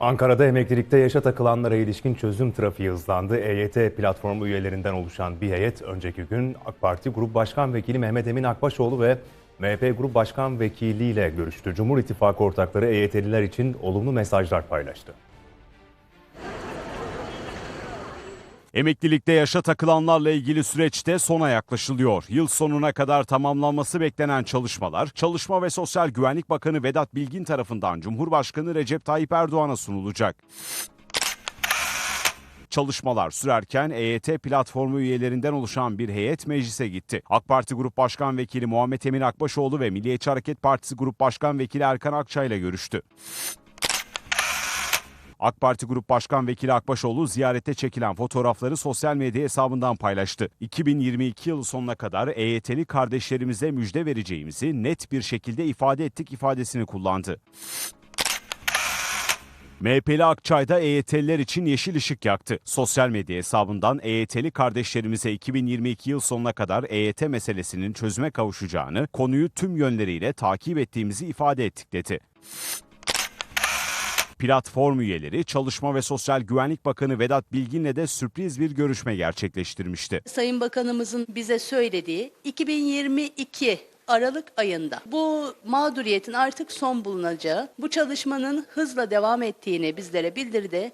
Ankara'da emeklilikte yaşa takılanlara ilişkin çözüm trafiği hızlandı. EYT platformu üyelerinden oluşan bir heyet önceki gün AK Parti Grup Başkan Vekili Mehmet Emin Akbaşoğlu ve MHP Grup Başkan Vekili ile görüştü. Cumhur İttifakı ortakları EYT'liler için olumlu mesajlar paylaştı. Emeklilikte yaşa takılanlarla ilgili süreçte sona yaklaşılıyor. Yıl sonuna kadar tamamlanması beklenen çalışmalar, Çalışma ve Sosyal Güvenlik Bakanı Vedat Bilgin tarafından Cumhurbaşkanı Recep Tayyip Erdoğan'a sunulacak. Çalışmalar sürerken EYT platformu üyelerinden oluşan bir heyet meclise gitti. AK Parti Grup Başkan Vekili Muhammed Emin Akbaşoğlu ve Milliyetçi Hareket Partisi Grup Başkan Vekili Erkan Akçay ile görüştü. AK Parti Grup Başkan Vekili Akbaşoğlu ziyarette çekilen fotoğrafları sosyal medya hesabından paylaştı. 2022 yılı sonuna kadar EYT'li kardeşlerimize müjde vereceğimizi net bir şekilde ifade ettik ifadesini kullandı. MHP'li Akçay'da EYT'liler için yeşil ışık yaktı. Sosyal medya hesabından EYT'li kardeşlerimize 2022 yıl sonuna kadar EYT meselesinin çözüme kavuşacağını, konuyu tüm yönleriyle takip ettiğimizi ifade ettik dedi. Platform üyeleri Çalışma ve Sosyal Güvenlik Bakanı Vedat Bilgin'le de sürpriz bir görüşme gerçekleştirmişti. Sayın Bakanımızın bize söylediği 2022 Aralık ayında bu mağduriyetin artık son bulunacağı, bu çalışmanın hızla devam ettiğini bizlere bildirdi.